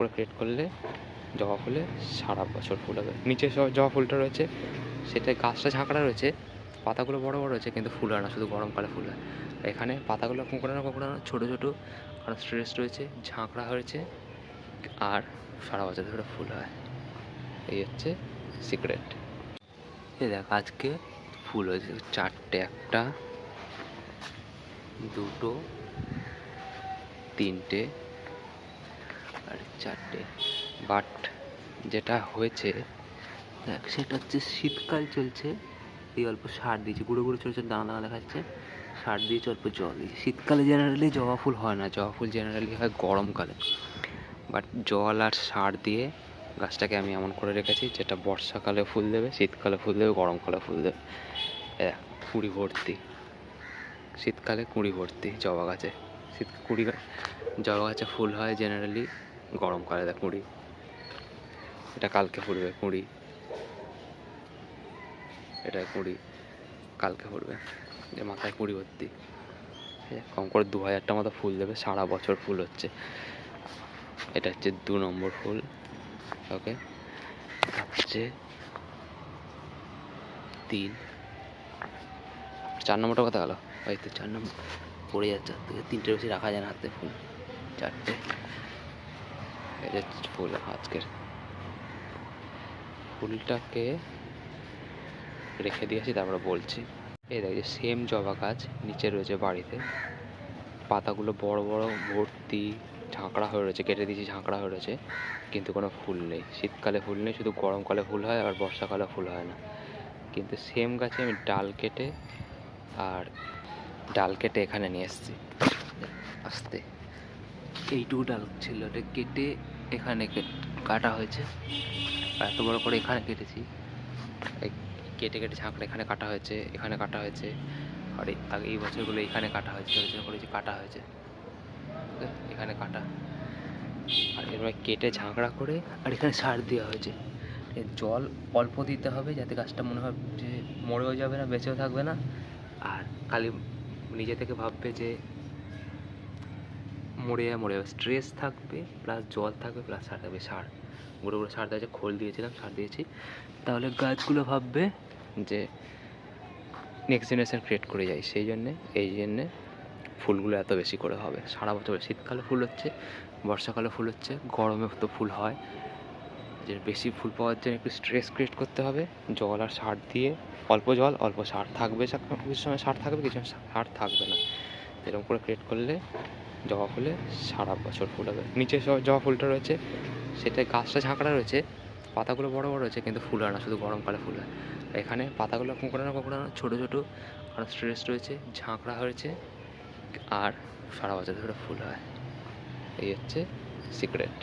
করে ক্রিয়েট করলে জবা ফুলে সারা বছর ফুল হবে নিচে জবা ফুলটা রয়েছে সেটা গাছটা ঝাঁকড়া রয়েছে, পাতাগুলো বড় বড় রয়েছে, কিন্তু ফুল হয় না, শুধু গরমকালে ফুল হয়। এখানে পাতাগুলো কোঁকড়ানো কোঁকড়ানো ছোটো ছোটো, কারণ স্ট্রেস রয়েছে, ঝাঁকড়া হয়েছে, আর সারা বছর ধরে ফুল হয়। এই হচ্ছে সিক্রেট এই দেখ, আজকে ফুল হয়েছে চারটে, একটা, দুটো, তিনটে আর চারটে। বাট যেটা হয়েছে, দেখ, সেটা হচ্ছে শীতকাল চলছে। এই অল্প সার দিয়েছি, গুঁড়ো গুঁড়ো ছোটো ছোটো দানা দানা দেখাচ্ছে সার দিয়েছি অল্প জল দিয়েছি। শীতকালে জেনারেলি জবা ফুল হয় না, জবা ফুল জেনারেলি হয় গরমকালে। বাট জল আর সার দিয়ে গাছটাকে আমি এমন করে রেখেছি, যেটা বর্ষাকালে ফুল দেবে, শীতকালে ফুল দেবে, গরমকালে ফুল দেবে। কুড়ি ভর্তি। শীতকালে কুড়ি ভর্তি জবা গাছে। শীত কুড়ি জবা গাছে ফুল হয় জেনারেলি গরমকালে দেখ কুড়ি এটা কালকে ফুলবে কুড়ি এটা কুড়ি কালকে ফুলবে যে মাথায় কুড়ি ভর্তি? কম করে দু হাজারটা মতো ফুল দেবে, সারা বছর ফুল হচ্ছে। এটা হচ্ছে দু নম্বর ফুল, ওকে? হচ্ছে তিন। চার নম্বরটা কথা গেল? ওই তো চার নম্বর। পড়ে যাচ্ছে হাত থেকে তিনটে বেশি রাখা যায় না হাতে ফুল। চারটে। যে ফুল, আজকের ফুলটাকে রেখে দিয়েছি তারপরে বলছি। এই দেখ সেম জবা গাছ নিচে রয়েছে বাড়িতে। পাতাগুলো বড় বড় ভর্তি ঝাঁকড়া হয়ে রয়েছে, কেটে দিয়েছি, ঝাঁকড়া হয়ে রয়েছে, কিন্তু কোনো ফুল নেই। শীতকালে ফুল নেই, শুধু গরমকালে ফুল হয় আর বর্ষাকালে ফুল হয় না। কিন্তু সেম গাছে আমি ডাল কেটে আর ডাল কেটে এখানে নিয়ে এসেছি। আস্তে। এইটুকু ডাল ছিল, এটা কেটে এখানে কেট- হয়েছে। এত বড় করে এখানে কেটেছি। কেটে কেটে ঝাঁকড়া এখানে কাটা হয়েছে, এখানে কাটা হয়েছে। আর এই আগে এই বছরগুলো এখানে কাটা হয়েছে করে যে কাটা হয়েছে। এখানে কাটা। আর এরপরে কেটে ঝাঁকড়া করে আর এখানে সার দেওয়া হয়েছে। জল অল্প দিতে হবে যাতে গাছটা মনে হয় যে মরেও যাবে না, বেঁচেও থাকবে না। আর খালি নিজে থেকে ভাববে যে মরে যাবে মরে যাবে। স্ট্রেস থাকবে প্লাস জল থাকবে প্লাস সার থাকবে, সার। গুঁড়ো গুঁড়ো সার দিয়েছে খোল দিয়েছিলাম, সার দিয়েছি। তাহলে গাছগুলো ভাববে যে নেক্সট জেনারেশন ক্রিয়েট করে যাই। সেই জন্যে, এই জন্যে ফুলগুলো এত বেশি করে হবে। সারা বছর শীতকালে ফুল হচ্ছে, বর্ষাকালে ফুল হচ্ছে, গরমে তো ফুল হয়। যে বেশি ফুল পাওয়ার জন্য একটু স্ট্রেস ক্রিয়েট করতে হবে। জল আর সার দিয়ে, অল্প জল, অল্প সার। থাকবে কিছু সময় সার থাকবে, কিছু সময় সার থাকবে না। এরকম করে ক্রিয়েট করলে জবা ফুলে সারা বছর ফুল হবে নিচে জবা ফুলটা রয়েছে সেটা গাছটা ঝাঁকড়া রয়েছে, পাতাগুলো বড় বড় রয়েছে, কিন্তু ফুল হয় না, শুধু গরমকালে ফুল হয়। এখানে পাতাগুলো কোঁকড়ানো কোঁকড়ানো ছোটো ছোটো কারণ স্ট্রেস রয়েছে, ঝাঁকড়া হয়েছে, আর সারা বছর ধরে ফুল হয়। এই হচ্ছে সিক্রেট